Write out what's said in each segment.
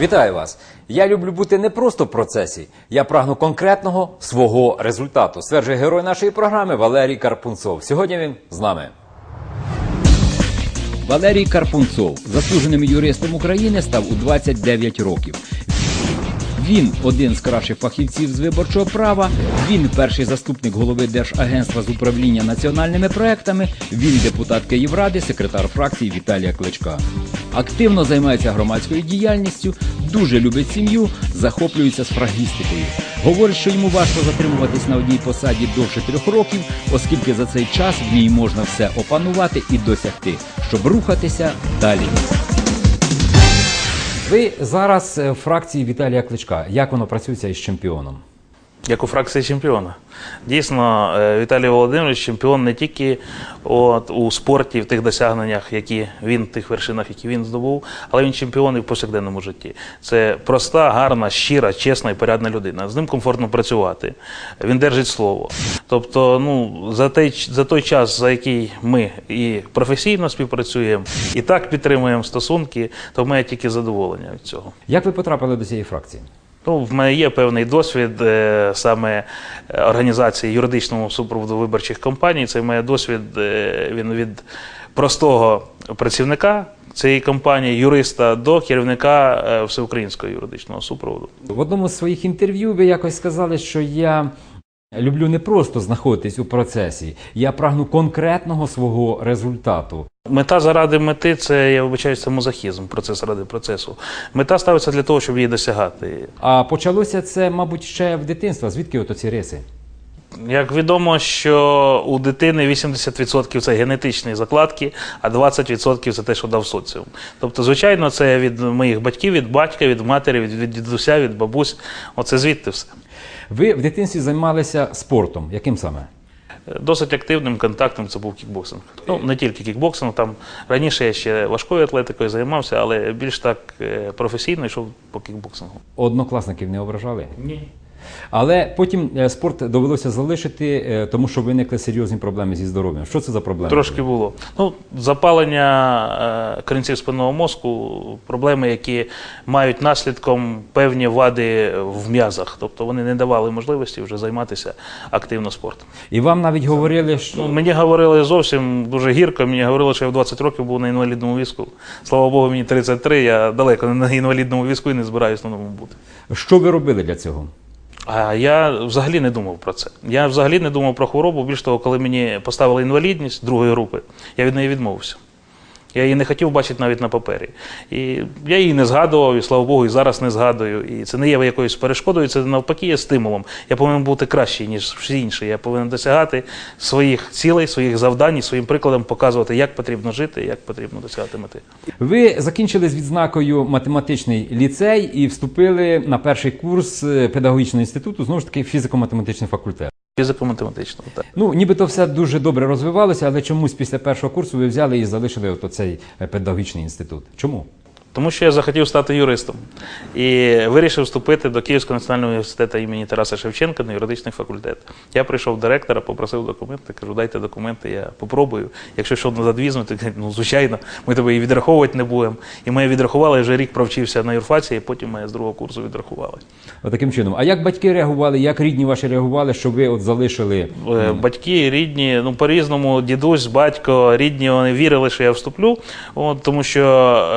Вітаю вас! Я люблю бути не просто в процесі, я прагну конкретного свого результату. Стверджує герой нашої програми Валерій Карпунцов. Сьогодні він з нами. Валерій Карпунцов, заслуженим юристом України, став у 29 років. Він один з кращих фахівців з виборчого права. Він перший заступник голови Держагентства з управління національними проектами. Він депутат Київради, секретар фракції Віталія Кличка. Активно займається громадською діяльністю, дуже любить сім'ю, захоплюється сфрагістикою. Говорить, що йому важко затримуватись на одній посаді довше трьох років, оскільки за цей час в ній можна все опанувати і досягти, щоб рухатися далі. Ви зараз е, в фракції Віталія Кличка. Як воно працюється із чемпіоном? Як у фракції чемпіона. Дійсно, е, Віталій Володимирович чемпіон не тільки от, у спорті, в тих досягненнях, які він, в тих вершинах, які він здобув, але він чемпіон і в повсякденному житті. Це проста, гарна, щира, чесна і порядна людина. З ним комфортно працювати. Він держить слово. Тобто, ну, за той, за той час, за який ми і професійно співпрацюємо, і так підтримуємо стосунки, то в мене тільки задоволення від цього. Як ви потрапили до цієї фракції? Ну, в мене є певний досвід е, саме е, організації юридичного супроводу виборчих компаній. Це має досвід е, він від простого працівника цієї компанії, юриста, до керівника всеукраїнського юридичного супроводу. В одному з своїх інтерв'ю ви якось сказали, що я люблю не просто знаходитись у процесі, я прагну конкретного свого результату. Мета заради мети це я вибачаю, самозахізм, мозахізм, процес ради процесу. Мета ставиться для того, щоб її досягати. А почалося це, мабуть, ще в дитинства. Звідки ото ці риси? Як відомо, що у дитини 80% це генетичні закладки, а 20% це те, що дав соціум. Тобто, звичайно, це від моїх батьків, від батька, від матері, від, від дідуся, від бабусь. Оце звідти все. Ви в дитинстві займалися спортом. Яким саме? Досить активним контактом це був кікбоксинг. Ну, не тільки кікбоксинг, там раніше я ще важкою атлетикою займався, але більш так е, професійно йшов по кікбоксингу. Однокласників не ображали? Ні. Але потім е, спорт довелося залишити, е, тому що виникли серйозні проблеми зі здоров'ям. Що це за проблеми? Трошки було. Ну, запалення е, корінців спинного мозку, проблеми, які мають наслідком певні вади в м'язах. Тобто вони не давали можливості вже займатися активно спортом. І вам навіть говорили, що Ну, мені говорили зовсім дуже гірко. Мені говорили, що я в 20 років був на інвалідному візку. Слава Богу, мені 33, я далеко на інвалідному візку і не збираюся на ньому бути. що ви робили для цього? А я взагалі не думав про це. Я взагалі не думав про хворобу. Більш того, коли мені поставили інвалідність другої групи, я від неї відмовився. Я її не хотів бачити навіть на папері. І я її не згадував, і слава Богу, і зараз не згадую. І це не є якоюсь перешкодою, це навпаки є стимулом. Я повинен бути кращий, ніж всі інші. Я повинен досягати своїх цілей, своїх завдань і своїм прикладом показувати, як потрібно жити, як потрібно досягати мети. Ви закінчили з відзнакою математичний ліцей і вступили на перший курс е, педагогічного інституту, знову ж таки, фізико-математичний факультет. Фізико-математично. Так. Ну, нібито все дуже добре розвивалося, але чомусь після першого курсу ви взяли і залишили от цей педагогічний інститут. Чому? Тому що я захотів стати юристом і вирішив вступити до Київського національного університету імені Тараса Шевченка на юридичний факультет. Я прийшов до ректора, попросив документи, кажу, дайте документи, я попробую. Якщо що назад візьмуть, то ну звичайно, ми тебе і відраховувати не будемо. І мене відрахували, я вже рік провчився на юрфаці, і потім мене з другого курсу відрахували. Отаким чином. А як батьки реагували, як рідні ваші реагували, що ви от залишили? Е, Батьки, рідні, ну по-різному, дідусь, батько, рідні вони вірили, що я вступлю. От, тому що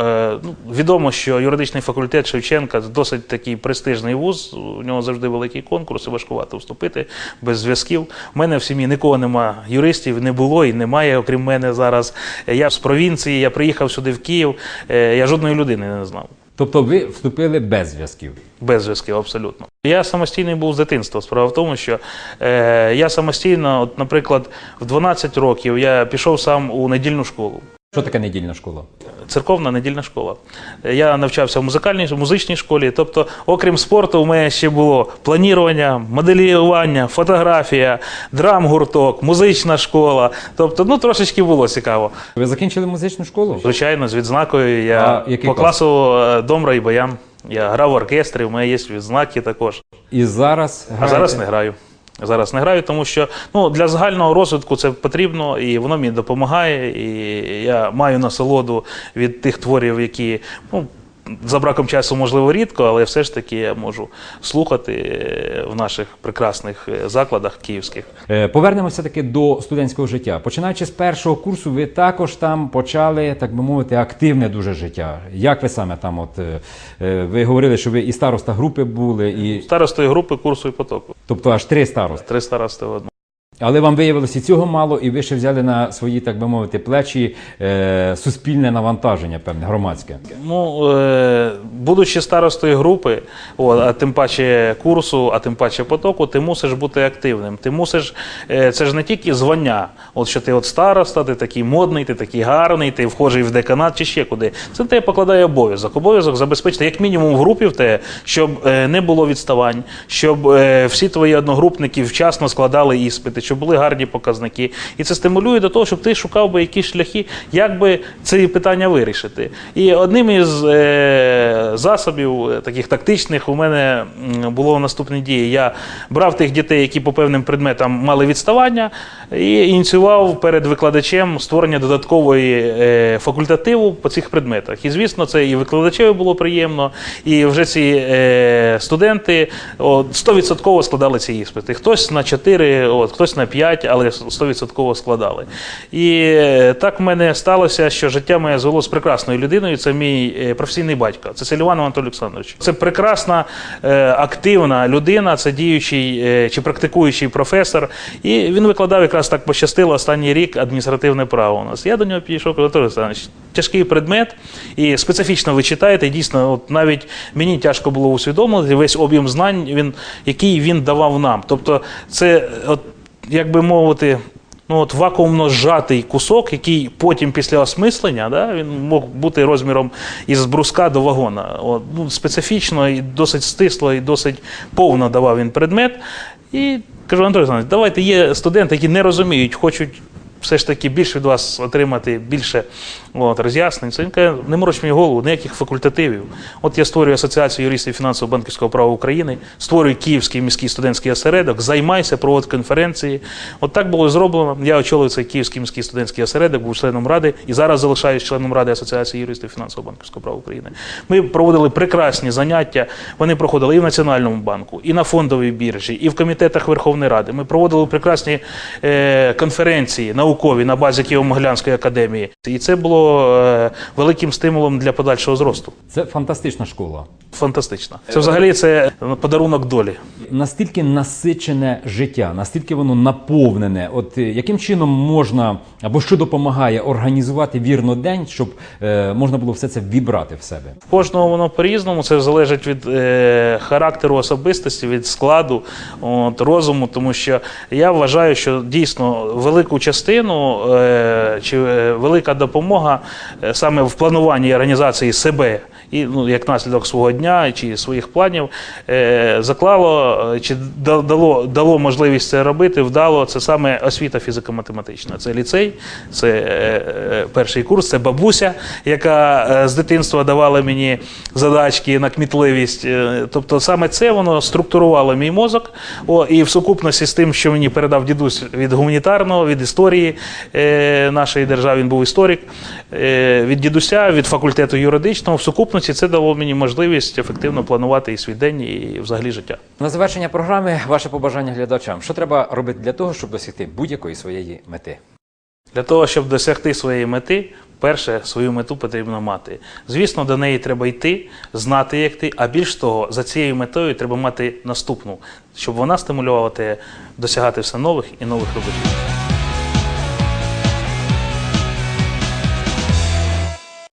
е, ну, відомо, що юридичний факультет Шевченка досить такий престижний вуз. У нього завжди великий конкурс, і важкувато вступити без зв'язків. У мене в сім'ї нікого нема юристів, не було і немає, окрім мене зараз. Я з провінції, я приїхав сюди в Київ. е, Я жодної людини не знав. Тобто ви вступили без зв'язків. Без зв'язків, абсолютно. Я самостійний був з дитинства. Справа в тому, що е, я самостійно, от, наприклад, в 12 років я пішов сам у недільну школу. Що таке недільна школа? Церковна недільна школа. Я навчався в музикальній в музичній школі. Тобто, окрім спорту, у мене ще було планування, моделювання, фотографія, драм-гурток, музична школа. Тобто, ну трошечки було цікаво. Ви закінчили музичну школу? Звичайно, з відзнакою я А по класу е, домра і баян. Я грав в оркестрі, у мене є відзнаки також. І зараз А граєте? зараз не граю. Зараз не граю, тому що ну, для загального розвитку це потрібно, і воно мені допомагає. І я маю насолоду від тих творів, які ну, за браком часу, можливо, рідко, але все ж таки я можу слухати е, в наших прекрасних е, закладах київських. Е, Повернемося таки до студентського життя. Починаючи з першого курсу, ви також там почали, так би мовити, активне дуже життя. Як ви саме там? От ви говорили, що ви і староста групи були, і Старостої групи курсу і потоку. тобто аж три старости. Три старости в одному. Але вам виявилося і цього мало, і ви ще взяли на свої, так би мовити, плечі е, суспільне навантаження, певне, громадське. Ну, е, будучи старостою групи, от, а тим паче курсу, а тим паче потоку, ти мусиш бути активним. Ти мусиш, е, це ж не тільки звання, от що ти от староста, ти такий модний, ти такий гарний, ти вхожий в деканат чи ще куди. Це тебе покладає обов'язок. Обов'язок забезпечити, як мінімум, в групі в те, щоб е, не було відставань, щоб е, всі твої одногрупники вчасно складали іспити, щоб були гарні показники. І це стимулює до того, щоб ти шукав би якісь шляхи, як би ці питання вирішити. І одним із е, засобів е, таких тактичних у мене було наступні дії. Я брав тих дітей, які по певним предметам мали відставання, і ініціював перед викладачем створення додаткової е, факультативу по цих предметах. І звісно, це і викладачеві було приємно, і вже ці е, студенти от, 100% складали ці іспити. Хтось на 4, от, хтось на 5, але 100% складали. І е, так в мене сталося, що життя моє звело з прекрасною людиною. Це мій е, професійний батько. Це Селіванов Анатолій Олександрович. Це прекрасна, е, активна людина, це діючий чи практикуючий професор. І він викладав якраз так пощастило останній рік адміністративне право у нас. Я до нього підійшов, кажу, Анатолій Олександрович, тяжкий предмет, і специфічно ви читаєте. Дійсно, от навіть мені тяжко було усвідомити весь об'єм знань, він, який він давав нам. Тобто, це, от, як би мовити, ну, от вакуумно зжатий кусок, який потім після осмислення, да, він мог бути розміром із бруска до вагона. От, ну, специфічно і досить стисло, і досить повно давав він предмет. І кажу, Андрій Олександрович, давайте є студенти, які не розуміють, хочуть все ж таки більше від вас отримати більше от, роз'яснень. Це він каже, не мороч мені голову, ніяких факультативів. От я створюю Асоціацію юристів фінансово-банківського права України, створюю Київський міський студентський осередок, займайся, проводь конференції. От так було зроблено. Я очолив цей Київський міський студентський осередок, був членом ради і зараз залишаюсь членом ради Асоціації юристів фінансово-банківського права України. Ми проводили прекрасні заняття. Вони проходили і в Національному банку, і на фондовій біржі, і в комітетах Верховної Ради. Ми проводили прекрасні е, конференції наукові на базі Києво-Могилянської академії. І це було е, великим стимулом для подальшого зросту. Це фантастична школа. Фантастична. Це взагалі це подарунок долі. Настільки насичене життя, настільки воно наповнене. От е, яким чином можна або що допомагає організувати вірно день, щоб е, можна було все це вібрати в себе? В кожного воно по-різному, це залежить від е, характеру особистості, від складу, от, розуму, тому що я вважаю, що дійсно велику частину е, чи е, велика допомога е, саме в плануванні організації себе. І ну, як наслідок свого дня чи своїх планів е, заклало е, чи дало, дало можливість це робити, вдало це саме освіта фізико-математична. Це ліцей, це е, е, перший курс, це бабуся, яка е, з дитинства давала мені задачки на кмітливість. Тобто саме це воно структурувало мій мозок. О, і в сукупності з тим, що мені передав дідусь від гуманітарного, від історії е, нашої держави, він був історик, е, від дідуся, від факультету юридичного, в сукупності це дало мені можливість ефективно планувати і свій день, і взагалі життя. На завершення програми ваше побажання глядачам. Що треба робити для того, щоб досягти будь-якої своєї мети? Для того, щоб досягти своєї мети, перше свою мету потрібно мати. Звісно, до неї треба йти, знати, як ти, а більш того, за цією метою треба мати наступну, щоб вона стимулювала тебе досягати все нових і нових робити.